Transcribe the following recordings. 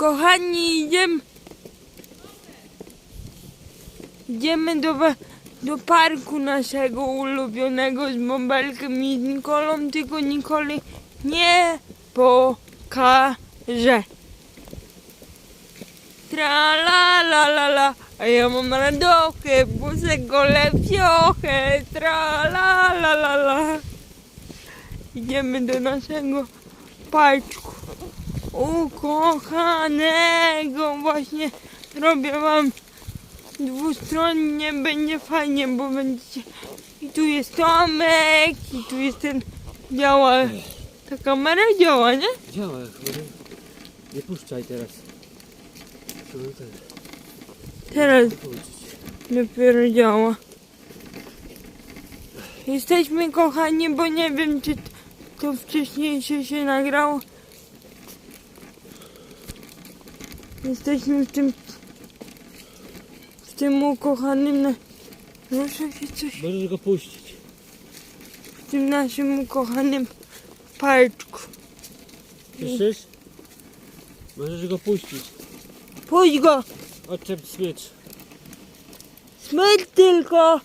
Kochani, idziemy. Idziemy do, do parku naszego ulubionego z Bąbelkiem i Nikolą, tylko Nikoli nie pokaże. Tra la la la la, a ja mam radochę, gole wiochę. Tra la la la la. Idziemy do naszego parku ukochanego. Właśnie robię wam dwustronnie, będzie fajnie, bo będziecie... I tu jest Tomek, i tu jest ten... Działa... Ta kamera działa, nie? Działa, chłopie. Nie puszczaj teraz. Teraz dopiero działa. Jesteśmy kochani, bo nie wiem, czy to wcześniejsze się nagrało. Jesteśmy w tym w tym ukochanym na... Muszę się coś Możesz go puścić. w tym naszym ukochanym parczku. Słyszysz? Możesz go puścić. Pójdź go! Odczep smycz. Smyć tylko!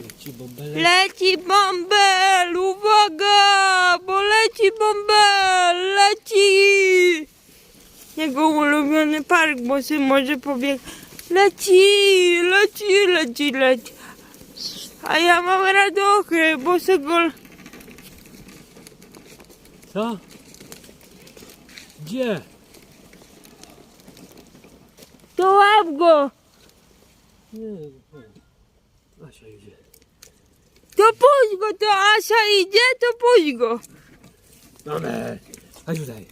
Leci bąbelek. Leci bąbel! Uwaga! Bo leci bąbel! Leci! Jego ulubiony park, bo się może pobieg. Leci! Leci, leci, leci. A ja mam radochę, bo se go... Co? Gdzie? To łap go! Nie, nie. Asia idzie. To puść go! To Asia idzie, to puść go! Mamy. Chodź tutaj.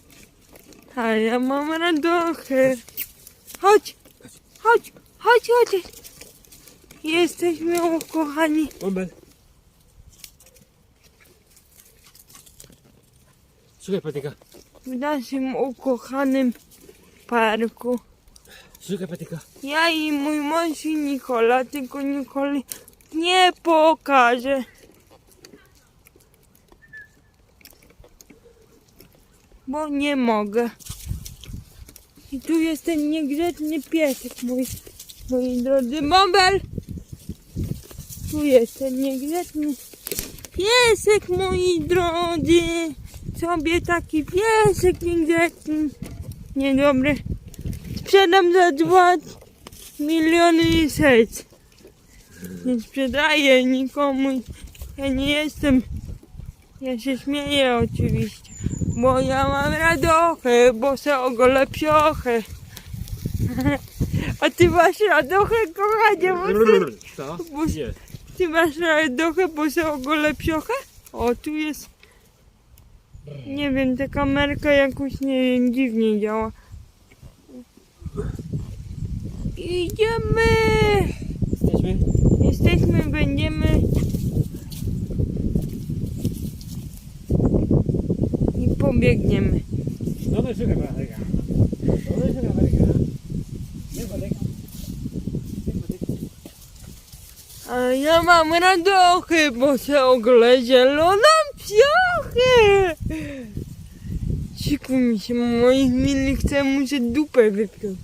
A ja mam radochę. Chodź! Chodź! Chodź, chodź! Jesteśmy ukochani. Bąbel. Szukaj patyka. w naszym ukochanym parku. Szukaj patyka. Ja i mój mąż i Nikola, tylko Nikoli nie pokażę. Bo nie mogę. I tu jest ten niegrzeczny piesek mój, moi drodzy. Bąbel! Tu jest ten niegrzeczny piesek, moi drodzy. Sobie taki piesek niegrzeczny. Niedobry. Sprzedam za dwa miliony serc. Nie sprzedaję nikomu. Ja nie jestem. Ja się śmieję oczywiście. Bo ja mam radochę, bo se ogolę psiochę. A ty masz radochę, kochanie, bo ty, Co? Bo- Gdzie? ty masz radochę, bo se ogolę psiochę? O, tu jest. Nie wiem, ta kamerka jakoś nie wiem, dziwnie działa. Idziemy! Jesteśmy? Jesteśmy, będziemy. I pobiegniemy. Dobra, szukaj patyka. Dobra, szukaj patyka. Nie patyk. Nie patyk. A ja mam radochy, bo se ogolę zieloną psiochę. Siku mi się moich mili chce, muszę dupę wypiąć.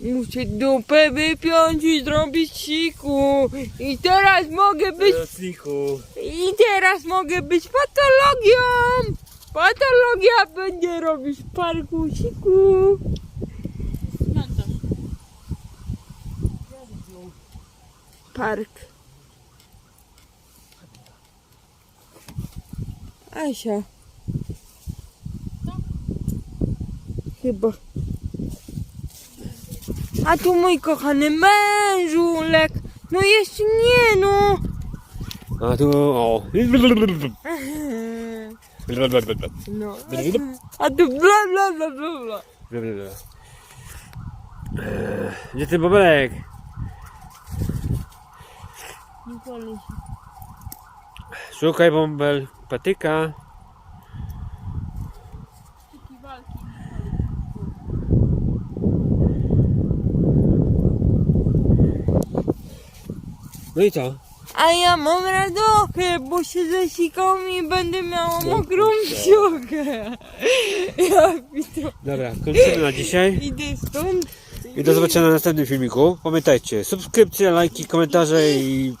Muszę dupę wypiąć i zrobić siku. I teraz mogę być. I teraz mogę być patologią! Patologia będzie robić w parku siku. Park. Asia. Chyba. A tu mój kochany mężulek. No jeszcze nie no. A tu o. No. A tu bla bla bla bla bla. Eee, Gdzie ty bobelek? Się. Szukaj bąbel patyka. No i co? A ja mam radochę, bo się zasikam i będę miała mokrą. Ja widzę. Dobra, kończymy na dzisiaj. Idę stąd. I do zobaczenia na następnym filmiku. Pamiętajcie, subskrypcje, lajki, komentarze i pozdrawiam.